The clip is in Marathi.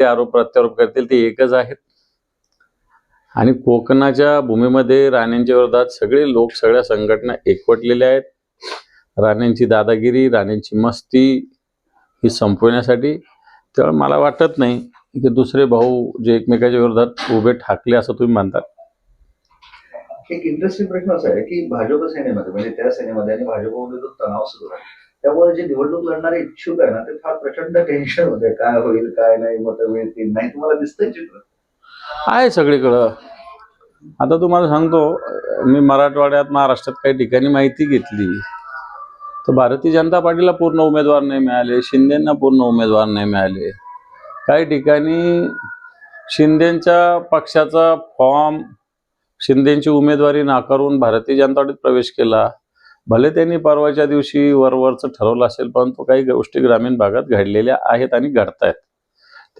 ते आरोप प्रत्यारोप करतील ते एकच आहेत. आणि कोकणाच्या भूमीमध्ये राणेंच्या विरोधात सगळे लोक सगळ्या संघटना एकवटलेल्या आहेत. राणेंची दादागिरी राणेंची मस्ती ही संपवण्यासाठी त्यामुळे मला वाटत नाही की दुसरे भाऊ जे एकमेकाच्या विरोधात उभे ठाकले असं तुम्ही म्हणतात. एक इंटरेस्टिंग प्रश्न असा आहे की भाजप सेनेमध्ये म्हणजे त्या सेनेमध्ये आणि भाजपमध्ये जो तणाव सुरू आहे त्यामुळे जे निवडणूक लढणारे इच्छुक आहे ना ते फार प्रचंड टेन्शन होते काय होईल काय नाही मत मिळतील नाही तुम्हाला दिसतंय चित्र? आहे सगळीकडं. आता तुम्हाला सांगतो मी मराठवाड्यात महाराष्ट्रात काही ठिकाणी माहिती घेतली. तर भारतीय जनता पार्टीला पूर्ण उमेदवार नाही मिळाले शिंदेंना पूर्ण उमेदवार नाही मिळाले. काही ठिकाणी शिंदेच्या पक्षाचा फॉर्म शिंदेची उमेदवारी नाकारून भारतीय जनता पार्टीत प्रवेश केला. भले त्यांनी परवाच्या दिवशी वरवरचं ठरवलं असेल परंतु काही गोष्टी ग्रामीण भागात घडलेल्या आहेत आणि घडतायत.